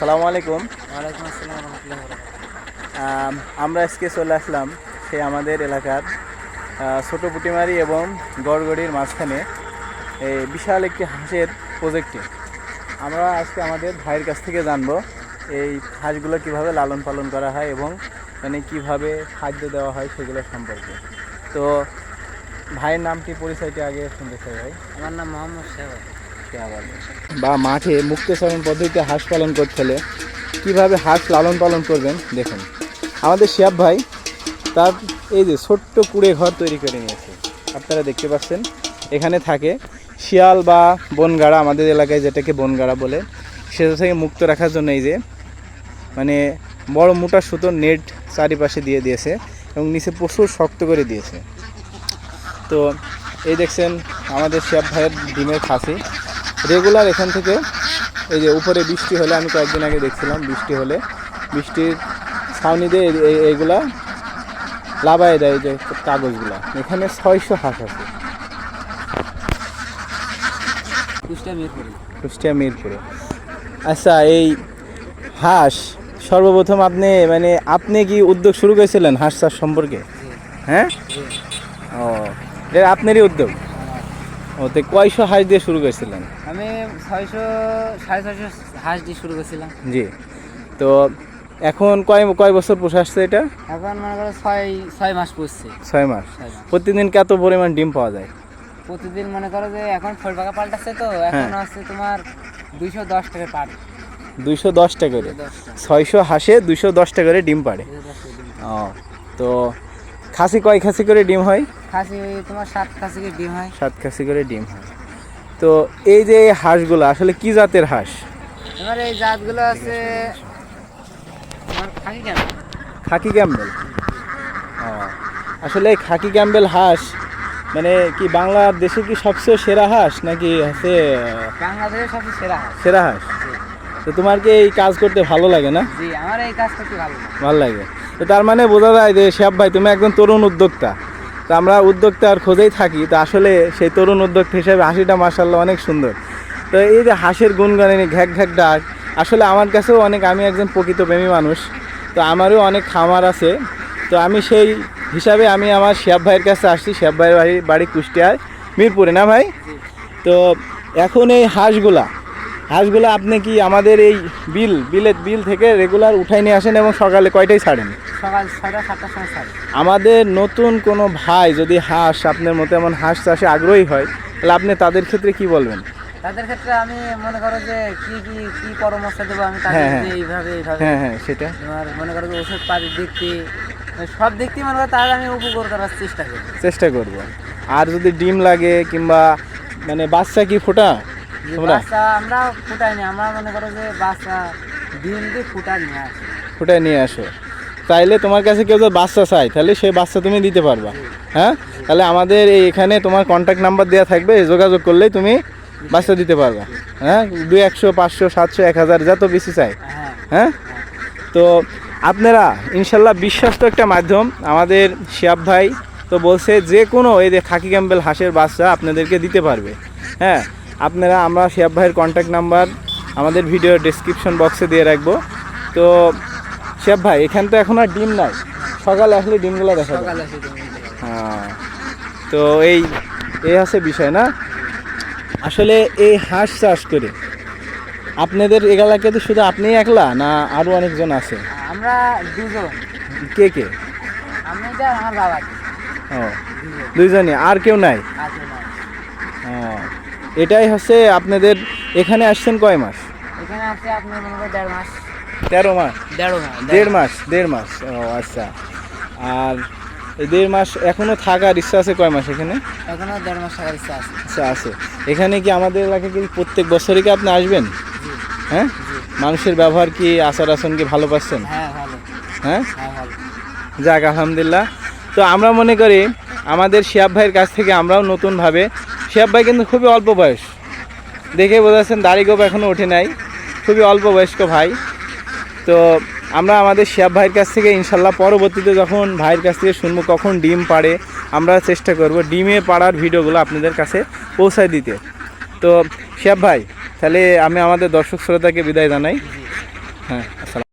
আসসালামু আলাইকুম। ওয়ালাইকুম আসসালাম আমরা আজকে চলে আসলাম সেই আমাদের এলাকার ছোট পুটিমারি এবং গড়গড়ির মাঝখানে এই বিশাল একটি হাঁসের প্রজেক্টে আমরা আজকে আমাদের ভাইয়ের কাছ থেকে জানব এই হাঁসগুলো কীভাবে লালন পালন করা হয় এবং মানে কীভাবে খাদ্য দেওয়া হয় সেগুলো সম্পর্কে। তো ভাইয়ের নামটি পরিচয়টি আগে শুনতে চাই ভাই। আমার নাম মোহাম্মদ সাহেব বা মাঠে মুক্তচরণ পদ্ধতিতে হাঁস পালন করতে হলে কীভাবে হাঁস লালন পালন করবেন দেখুন। আমাদের শিয়াব ভাই তার এই যে ছোট্ট কুড়ে ঘর তৈরি করে নিয়েছে। আপনারা দেখতে পাচ্ছেন, এখানে থাকে শিয়াল বা বনগাড়া, আমাদের এলাকায় যেটাকে বনগাড়া বলে, সেটা থেকে মুক্ত রাখার জন্য এই যে মানে বড় মোটা সুতোর নেট চারিপাশে দিয়ে দিয়েছে এবং নিচে প্রচুর শক্ত করে দিয়েছে। তো এই দেখছেন আমাদের শিয়াব ভাইয়ের ডিমের খাসি। রেগুলার এখান থেকে এই যে উপরে বৃষ্টি হলে আমি কয়েকদিন আগে দেখছিলাম বৃষ্টি হলে বৃষ্টির ছাউনি দিয়ে এই- এই- এইগুলা লাভায় দেয় এই যে কাগজগুলা। এখানে ছয়শো হাঁস আছে। কুষ্টিয়া মিরপুরে। আচ্ছা এই হাঁস সর্বপ্রথম আপনি মানে আপনি কি উদ্যোগ শুরু করেছিলেন হাঁস চাষ সম্পর্কে? হ্যাঁ? ও এটা আপনারই উদ্যোগ? ও তো কয়শো হাঁস দিয়ে শুরু করেছিলেন? আমি ছয়শো সাড়ে ছয়শো হাঁস দিয়ে শুরু করছিলাম। জি। তো এখন কয় কয় বছর পোষা আসছে এটা? এখন মনে করো ছয় ছয় মাস পড়ছে ছয় মাস। প্রতিদিন কত পরিমাণ ডিম পাওয়া যায়? প্রতিদিন মনে করো যে এখন ফল পাকা পাল্টাচ্ছে তো এখন হ্যাঁ। হচ্ছে তোমার দুইশো দশ টাকা পার। দুইশো দশ টাকা করে। ছয়শো হাঁসে দুইশো দশটা করে ডিম পাড়ে। দশ টাকা। ও তো খাসি কয় খাসি করে ডিম হয়? খাসি তোমার সাত খাসি করে ডিম হয়। সাত খাসি করে ডিম হয়। তো এই যে হাঁসগুলো আসলে কি জাতের হাঁস? এবার এই জাতগুলো আছে তোমার খাকি ক্যাম্বেল। আসলে খাকি ক্যাম্বেল হাঁস মানে কি বাংলাদেশে কি সবচেয়ে সেরা হাঁস নাকি হচ্ছে আহ, বাংলাদেশের সবচেয়ে সেরা হাঁস। সেরা হাঁস? তো তোমার কি এই কাজ করতে ভালো লাগে না? জি আমার এই কাজ করতে ভালো লাগে। ভালো লাগে। তো তার মানে বোঝা যায় যে শ্যাব ভাই, তুমি একজন তরুণ উদ্যোক্তা। তো আমরা উদ্যোক্তার খোঁজেই থাকি। তো আসলে সেই তরুণ উদ্যোক্তা হিসেবে হাসিটা মাসাল্লাহ অনেক সুন্দর। তো এই যে হাঁসের গুনগানি ঘ্যাক ঘ্যাক ডাক, আসলে আমার কাছেও অনেক, আমি একজন প্রকৃত প্রেমী মানুষ। তো আমারও অনেক খামার আছে। তো আমি সেই হিসাবে আমি আমার শ্যাব ভাইয়ের কাছে আসছি। শ্যাব ভাইয়ের বাড়ি বাড়ি কুষ্টিয়ায়, মিরপুরে, না ভাই? তো এখন এই হাঁসগুলা হাঁসগুলা আপনি কি আমাদের এই বিল বিলের বিল থেকে রেগুলার উঠাই নিয়ে আসেন এবং সকালে কয়টায় ছাড়েন? সকাল ছয়টা সাতটার সময় ছাড়ে। আমাদের নতুন কোনো ভাই যদি হাঁস আপনার মতো এমন হাঁস চাষে আগ্রহী হয় তাহলে আপনি তাদের ক্ষেত্রে কি বলবেন? তাদের ক্ষেত্রে আমি মনে করো যে কি কি কি পরামর্শ দেবো আমি হ্যাঁ, তাদের হ্যাঁ। যে এইভাবে এইভাবে। হ্যাঁ হ্যাঁ সেটা। তোমার মনে করো যে ওষুধ থেকে মানে সব দিক থেকে মনে করো তার আমি উপকার করার চেষ্টা করি চেষ্টা করব। আর যদি ডিম লাগে কিংবা মানে বাচ্চা কি ফোটা? তোমরা? বাচ্চা আমরা ফুটাইনি আমরা মনে করো যে বাচ্চা ডিম দিয়ে ফুটা নিয়ে আসি। ফোটায় নিয়ে আসো। তাইলে তোমার কাছে কেউ যদি বাচ্চা চাই তাহলে সেই বাচ্চা তুমি দিতে পারবা। হ্যাঁ? তাহলে আমাদের এই এখানে তোমার কন্ট্যাক্ট নাম্বার দেওয়া থাকবে যোগাযোগ করলেই তুমি বাচ্চা দিতে পারবা। হ্যাঁ? দুই একশো পাঁচশো সাতশো এক হাজার যত বেশি চাই। হ্যাঁ? হ্যাঁ তো আপনারা ইনশাল্লাহ বিশ্বস্ত একটা মাধ্যম। আমাদের শিয়াব ভাই তো বলছে যে কোনো এই যে খাকি ক্যাম্বেল হাঁসের বাচ্চা আপনাদেরকে দিতে পারবে। হ্যাঁ? আপনারা আমরা শিয়াব ভাইয়ের কন্ট্যাক্ট নাম্বার আমাদের ভিডিও ডেসক্রিপশন বক্সে দিয়ে রাখব। তো শিয়াব ভাই এখান তো এখন আর ডিম নাই। সকালে আসলে ডিমগুলো দেখা যায়। হ্যাঁ। তো এই এই হচ্ছে বিষয় না? আসলে এই হাঁস চাষ করে আপনাদের এলাকাতে শুধু আপনিই একলা না আরও অনেকজন আছে? আমরা দুজন। কে কে? আমি আমার বাবা ও দুজন দুইজনই আর কেউ নাই? আছে ও এটাই হচ্ছে আপনাদের এখানে আসছেন কয় মাস? এখানে আছে আপনি মনে করো দেড় মাস। তেরো মাস? দেড় মাস দেড় মাস। দেড় মাস। ও আচ্ছা। আর এই দেড় মাস এখনও থাকার ইচ্ছা আছে কয় মাস এখানে? এখনও দেড় মাস থাকার ইচ্ছা আছে। আচ্ছা আছে। এখানে কি আমাদের এলাকায় কি প্রত্যেক বছরই কি আপনি আসবেন? হ্যাঁ? মানুষের ব্যবহার কি আচার আচরণ কি ভালো পাচ্ছেন? হ্যাঁ ভালো। হ্যাঁ? হ্যাঁ যাক আলহামদুলিল্লাহ। তো আমরা মনে করি আমাদের শিয়াব ভাইয়ের কাছ থেকে আমরাও নতুনভাবে শিয়াব ভাই কিন্তু খুবই অল্প বয়স। দেখে বোঝাচ্ছেন দাড়ি গোপ এখনও ওঠে নাই। খুবই অল্প বয়স্ক ভাই। তো আমরা আমাদের শিয়াব ভাইয়ের কাছ থেকে ইনশাল্লাহ পরবর্তীতে যখন ভাইয়ের কাছ থেকে শুনব কখন ডিম পাড়ে, আমরা চেষ্টা করব ডিমে পাড়ার ভিডিওগুলো আপনাদের কাছে পৌঁছায় দিতে। তো শিয়াব ভাই, তাহলে আমি আমাদের দর্শক শ্রোতাকে বিদায় জানাই। হ্যাঁ আসসালাম।